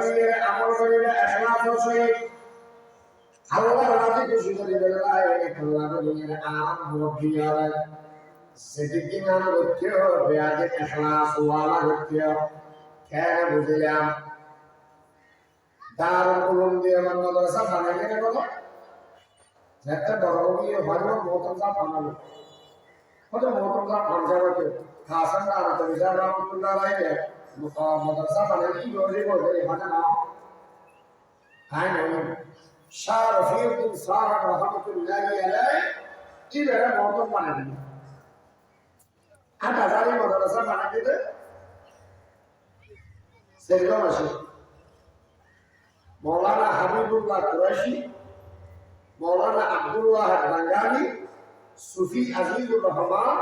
করিয়ে আমল করিয়ে এখলাস সহিত আল্লাহ রাজি খুশি করে বেলায় আল্লাহ করিয়ে আম মুখিয়া সেদিকে নাম করতে হবে আজ এখলাস ওয়ালা করতে কেন বুঝলাম? দারুল উলুম দিয়ে মাদ্রাসা বানাইলে না একটা বড় গিয়ে হয়তো মতন সাহেব বানালো হয়তো মতন সাহেব পঞ্চাবতে খাসান না তো বিশাল রহমতুল্লাহ রাইলে মাদ্রাসা বানাইলে কি রোজে বলতে এখানে না হ্যাঁ নয় শাহ রফিউদ্দিন সাহেব রহমতুল্লাহ আলাই কি বেড়া মতন বানাই আট হাজারই মাদ্রাসা বানাই দিতে সেরকম আছে মৌলানা হাবিবুল্লাহ কুরাইশি মৌলানা আব্দুল্লাহ বাঙ্গালি সুফি আজিজুর রহমান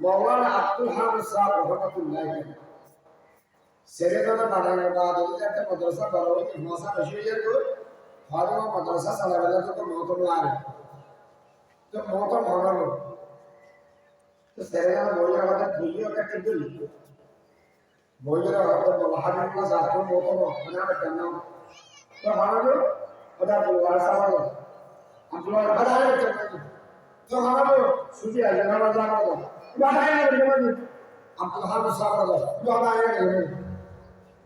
মৌলানা আব্দুল হামিদ সাহ রহমতুল্লাহ সেরেখানে বানানো বা যদি একটা মাদ্রাসা বড় মশা বেশি হয়ে যেত হয়তো মাদ্রাসা চালাবেলা তো মহতম লাগে। তো মহতম হলো তো সেরেখানে বই আমাদের বইও একটা দিল বইয়ের আমাদের বলা হাবিবুল্লাহ সাহ মহতম মানে কেন তো বানানো ওটা বলা সামাল আপনার চলে তো হারাবো সুজি আছে না বাজারে চলে আপনার হাতে সামাল বাহ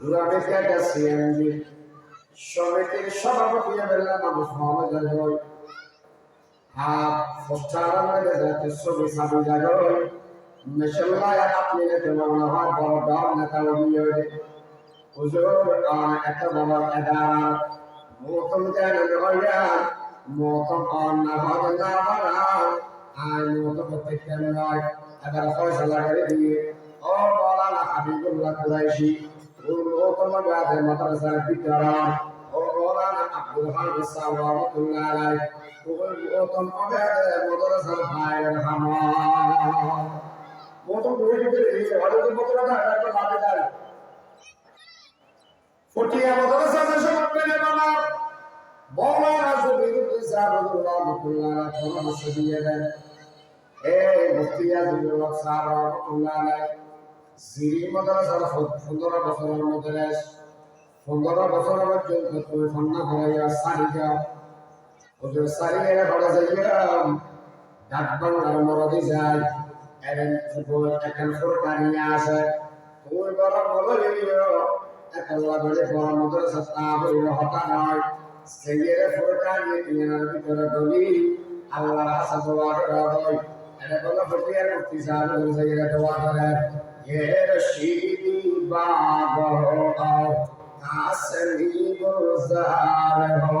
ঘুরাবে একটা সিএনজি সমিতির সভাপতি বেলা মানুষ মোহাম্মদ জাগর হাত ফস্টার মধ্যে যাতে ছবি সাবি জাগর মেশাল্লাহ আপনি নেতে করতে কেন নয় এবার ফয়সালা করে দিয়ে ও মৌলানা হাবিবুল্লাহ কুরাইশি। গাছে মাদ্রাসার বিতরণ ও মৌলানা আব্দুল হামিদ সাহেব রহমতুল্লাহ আলাই ও মতম মাদ্রাসার ভাইয়ের হামা মতম করে দিতে হয়তো মতটা একটা বাদে ফটিয়া মাদ্রাসা দেশে মৌলানা জবিরুল ইসলাম রহমাতুল্লাহ আলাইহি পরামর্শ দিয়ে দেন এ মুফতি আজমুল্লাহ সাহেব রহমাতুল্লাহ আলাইহি সিরি মাদ্রাসার পনেরো বছরের মধ্যে পনেরো বছর পর্যন্ত তুমি সন্না হইয়া সারি যাও ওদের সারি এর ঘরে যাইয়া ডাক বাংলার মরদি যায় এরেন ফুটবল এখন নিয়ে আসে। তুমি বড় বলো একলা বলে বড় মাদ্রাসা তা এরকম ফুটিয়ে রাখতে চান ওই জায়গাটা দোয়া করেন এ রশিদি বাবহ আও আসলি গুজার হো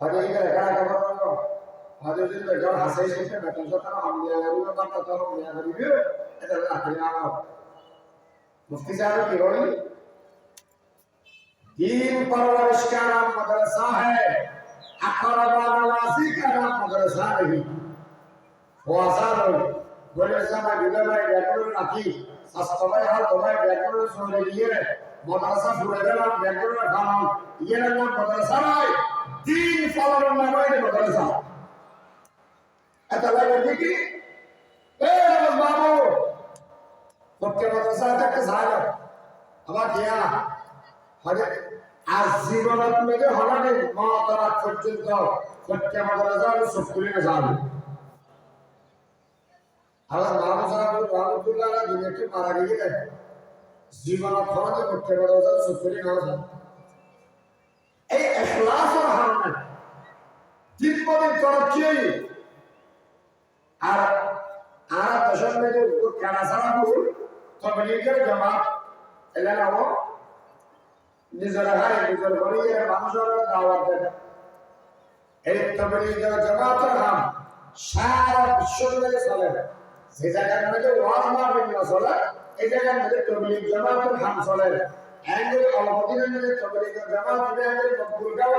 hakikate kana kamar wannan hadojin da gar hasai shi ta kan ta tana amma ya ruwa ban ta tana ya gari ne da Allah ta ya ma mufti sahibi ki roi din parwarish ka naam madrasa hai aqraba nawasi ka naam madrasa hai wasar বলে সামা দিলামাই ব্যাকরণ রাখি সাস্তমাই হাল তোমায় ব্যাকরণ সরে গিয়ে মাদ্রাসা ঘুরে গেলাম ব্যাকরণ খাওয়াম ইয়ে রাখলাম মাদ্রাসা নয় দিন পালনের নামায় বদলে যাও এটা লাগে দেখি বাবু সবকে মাদ্রাসা একটা সাহেব আমার ইয়া হজে আজ জীবনত মেঘে হলানি মহাতারাত পর্যন্ত সবকে মাদ্রাসা সব করে যাবে আমার মামু সাহেব রহমতুল্লাহ দুনিয়াকে মারা গিয়ে জীবনত হলানি সবকে মাদ্রাসা সব করে না যাবে পদের তরফ আর আর দশম মেজে কানা সারা তবে নিজের জমা এলে নাও। নিজের হাই নিজের ঘরে মানুষের দাওয়াত দেবে। এই তবলিগের জামাতের নাম সারা বিশ্ব জুড়ে চলে। যে জায়গার মধ্যে ওয়াজ মাহফিল না চলে, এই জায়গার মধ্যে তবলিগ জামাতের নাম চলে। এঙ্গেল অলমদিনের মধ্যে তবলিগের জামাত দিবে এঙ্গেল মকবুল গাওয়া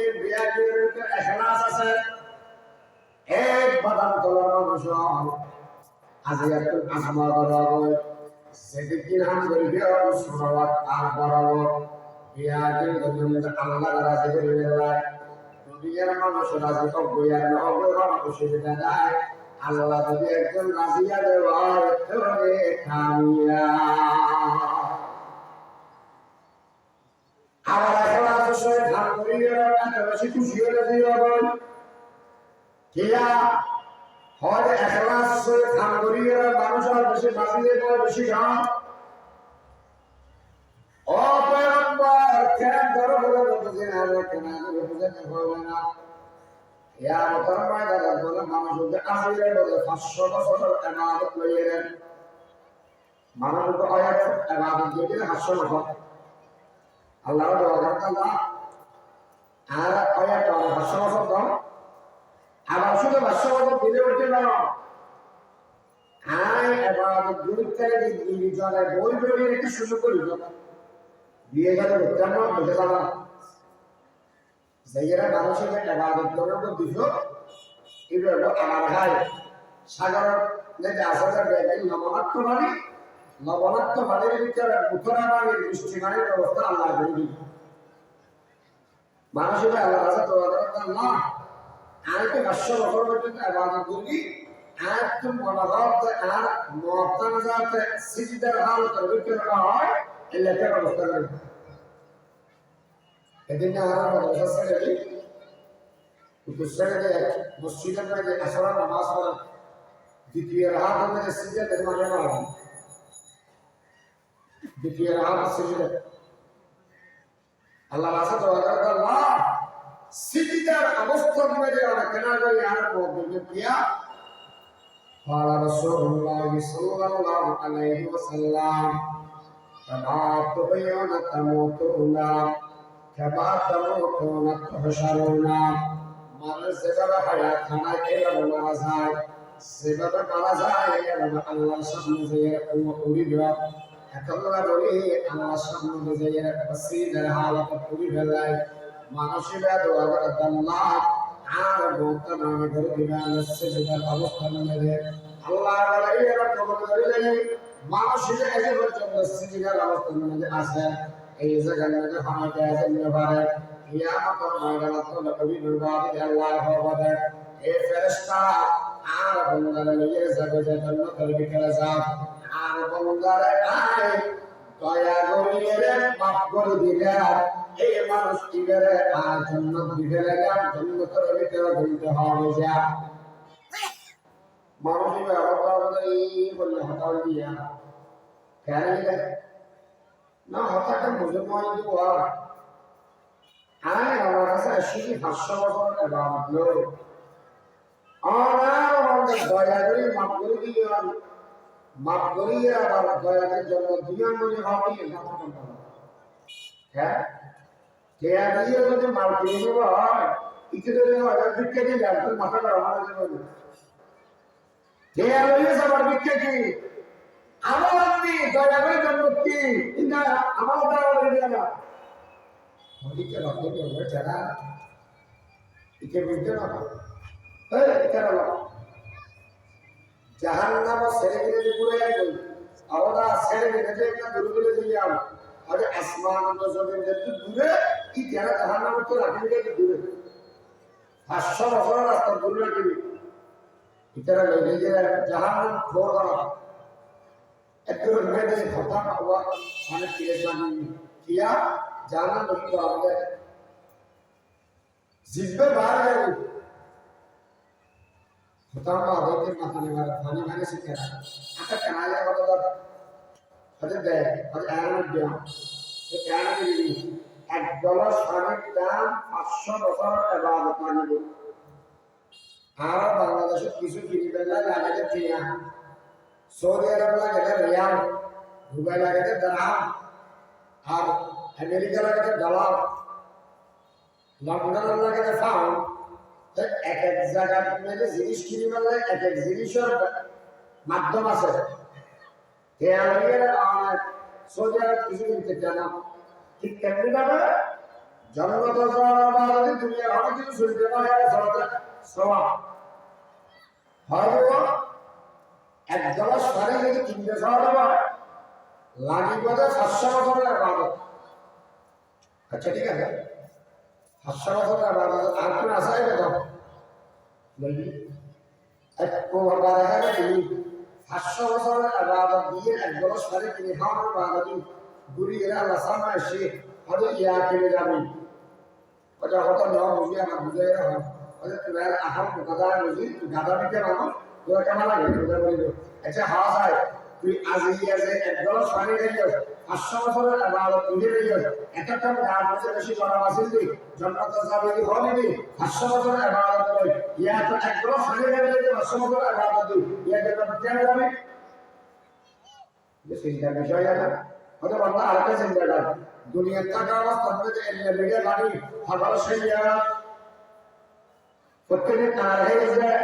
বাদাম তোলার মানুষ আজ একটু আসমা বরাবর যেদিন হাম করিবে সুরওয়াত আর বরাবর বিয়া দিয়ে আল্লাহ রাজি করিবে দুনিয়ার মানুষ রাজি তো নহবে অসুবিধা নাই আল্লাহ যদি একজন রাজিয়া দেওয়ার তবে কামিয়া আবার এখন আসলে ধান করিয়ে বেশি খুশি হলে দিয়ে কিয়া হয় একলাস ধান করিয়ে মানুষ আর বেশি বাজিয়ে দেওয়া বেশি গান। অপয়ম্বর কেন ধরো বলে বুঝে না কেন বুঝে হবে না। ইয়া মোহতরমা দাদা, বলে, মানুষ যদি আসলে বলে পাঁচশো বছরের এমাদত লইলেন মানুষ তো আয়াত এমাদত দিয়ে পাঁচশো বছর আল্লাহ আল্লাহ। আর আয়াত পাঁচশো বছর দাও। শুধু পাঁচশো বছর দিলে উঠে না। আয় এমাদত গুরুত্বের জনের বই বই রেখে শুরু করি। বিয়ে গেলে উত্তম বুঝে যাবা মানুষের দিল আমার ভাই পানির ভিতরে উত্তরা ব্যবস্থা আল্লাহ করে দিল। মানুষের আল্লাহ তো না। সিজিদার হালতের ভিতরে হয়, এই লেখার ব্যবস্থা করে এদিন আমরা মাদ্রাসা ছেড়ে ছেড়ে মসজিদের মধ্যে আসরা নামাজ পড়া, দ্বিতীয় রাহাত মধ্যে মানে না দ্বিতীয় রাহাত সিজদে আল্লাহ রাসা দোয়া করে আল্লাহ সিজদার অবস্থার মধ্যে আমরা কেন করি আর মধ্যে কিয়া قال رسول الله صلى الله عليه وسلم كما تحيون تموتون كما تموتون تحشرون মানুষ যেভাবে হায়াত খানা এভাবে মারা যায় সেভাবে মারা যায় এভাবে আল্লাহর সামনে যে এরকম উড়িল এতগুলা বলি আল্লাহর সামনে যে এরকম সিনের হালত উড়ি ফেলায় মানুষের করে আল্লাহ আর বলতে না করে দিবে আল্লাহ সেটার অবস্থা মেলে আল্লাহ বলে এরকম করে মানুষের এসে পর্যন্ত সিনের অবস্থা মেলে আছে এই জায়গার মধ্যে ক্ষমতা আছে পারে। কিয়ামতের ময়দানে তো নবী আল্লাহ হবে এই ফেরেশতা আর বন্দারে নিয়ে যাবে যে জান্নাতের ভিতরে যাও আর বন্দারে আয়, দয়া করিয়ে করে এই মানুষ ইবেরে আর জান্নাত দিবে লাগা জান্নাতের ভিতরে ঢুকতে হবে যা। মানুষ ইবে হঠাৎ এই বললে হঠাৎ দিয়া কেন না, হঠাৎ বুঝে মনে দেওয়া আমি আমার কাছে শুধু পাঁচশো বছর এবার আমার দয়া করে মাপ করে দিয়ে মাপ করিয়ে আবার দয়াদের জন্য দুজন মনে হবে হ্যাঁ? কেয়া দিয়ে যদি মাল কিনে নেব ইচ্ছে যদি হাজার ভিক্ষা দিয়ে তোর মাথাটা আমার কাছে বলবে কেয়া রয়েছে আবার ভিক্ষা কি? আমার আপনি দয়া করে জন্য কি? আমার দ্বারা বলে দিয়ে না। লক্ষ্য করবে যারা একে বুঝতে না এই, কেন জাহান্নাম ছেড়ে গেলে পুরো একই গেলে দিয়ে अरे आसमान नज़र तो जब दूरे की तेरा जहन्नम तो रखने के लिए दूरे हास्य वगैरह रास्ता दूर रखी इतना लेने के जहन्नम छोड़ रहा एक तो मैं तो खत्म हुआ, मैंने परेशानी किया, जाना तो मुझको आ गया। जिब्बे बाहर गई खत्म आ गई थी माथाने वाला थाने मैंने सीखा आकर कनाले वाला था अरे दे और आराम दिया এক ডলার স্বামীর দাম পাঁচশো বছর কিছু কিনবেন না লাগে টিয়া সৌদি আরব লাগে রিয়াল দুবাই লাগে দাম আর আমেরিকা লাগে ডলার লন্ডন লাগে পাউন্ড এক এক জায়গায় মানে জিনিস কিনি এক এক জিনিসের মাধ্যম আছে সৌদি আরব কিছু কিনতে চায় না। ঠিক তেমনি ভাবে জন্মত যদি দুনিয়া অনেক কিছু শুনতে পারে সবাব হয়তো এক দল সারে যদি কিনতে চাওয়া হয় লাগিব যে সাতশো বছরের আবাদত। আচ্ছা ঠিক আছে। সাতশো বছরের আবাদত। আর কোনো আশাই বলবি। এক গেলি সাতশো বছরের আবাদত দিয়ে এক দল সারে তিনি খাওয়ানোর আবাদত ঘুরি এরা সামনে এসে হয়তো ইয়া কেড়ে যাবে। ওটা হয়তো নেওয়া বুঝি আমার বুঝে হয় হয়তো তোরা আহাম গাদা বুঝি গাদা দিতে মানুষ তোরা তোরা তুই আজ ইয়া যে একদল সারি রেখে পাঁচশো বছরের আবাদত তুলে রেখে একটা গাছ বসে বেশি করা বাসিল দি জন্মত যাবে কি হবে নি? পাঁচশো বছরের আবাদত কই ইয়া তো একদল সারি রেখে পাঁচশো বছরের আবাদত দি ইয়া কেন কেন যাবে চিন্তা বিষয় আছে হয়তো বাংলা আরেকটা চিন্তা কর দুনিয়ার টাকা অবস্থার মধ্যে এলিয়া বেগে বাড়ি হঠাৎ সেই প্রত্যেকের কার হয়ে যায়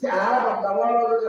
যে আর বান্দা বলো যে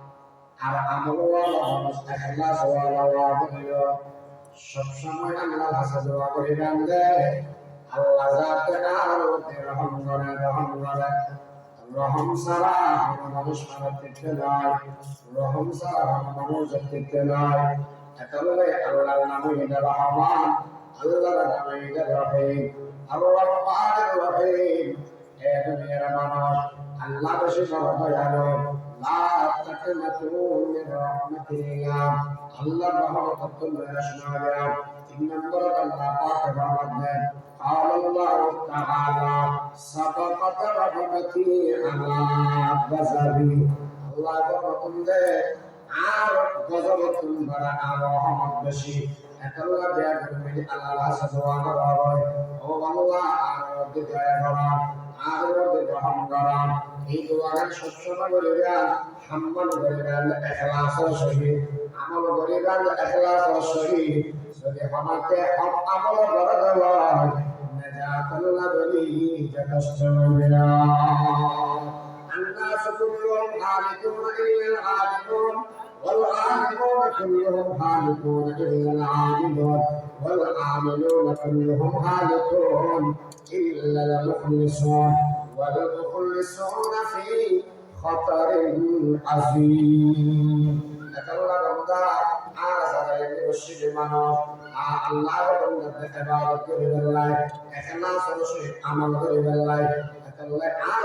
ওয়ালা সবসময় আল্লাহ ভাষা দোয়া করে বান্দে আল্লাহ যাতে আর ওতে রহম করে রহম করে রহম সারা মানুষ মারা দেখতে নয় রহম সারা মানুষ আল্লাহর নামে এটা রহমান আল্লাহর নামে এটা রহিম আল্লাহ রহমানের রহিম হে দুনিয়ার মানুষ আল্লাহ বেশি বড় দয়ালু লা তাকনাতু মিন রাহমাতিল্লাহ আল্লাহ রহমত তোমরা শোনা তিন নম্বর আল্লাহ পাক রহমত দেন قال الله تعالى سبقت رحمتي على غضبي الله رحمت দেয় আর গজব তোমরা আর রহমত বেশি একলা দেয়া করবে আল্লাহ সাজওয়া করা হয় ও আল্লাহ আর রব্বে দয়া করা আর রব্বে রহম করা এই দোয়ার সবসময় বলিবেন সম্মান করিবেন এখলাসের সহিত আমল করিবেন এখলাসের সহিত যদি আমাকে হক আমল করে দেওয়া নাজাত আল্লাহ বলি যথেষ্ট হইবে না الناس كلهم خالقون إلا العالمون والعالمون كلهم خالقون إلا العاملون والعاملون كلهم خالقون إلا المخلصون والمخلصون في خطر عظيم একাল্লা বান্দা আর যারা এমনি বসে মানুষ আর আল্লাহর বান্দাকে ইবাদত করে বেলায় এখানা সরসে আমল করে বেলায় একাল্লা আর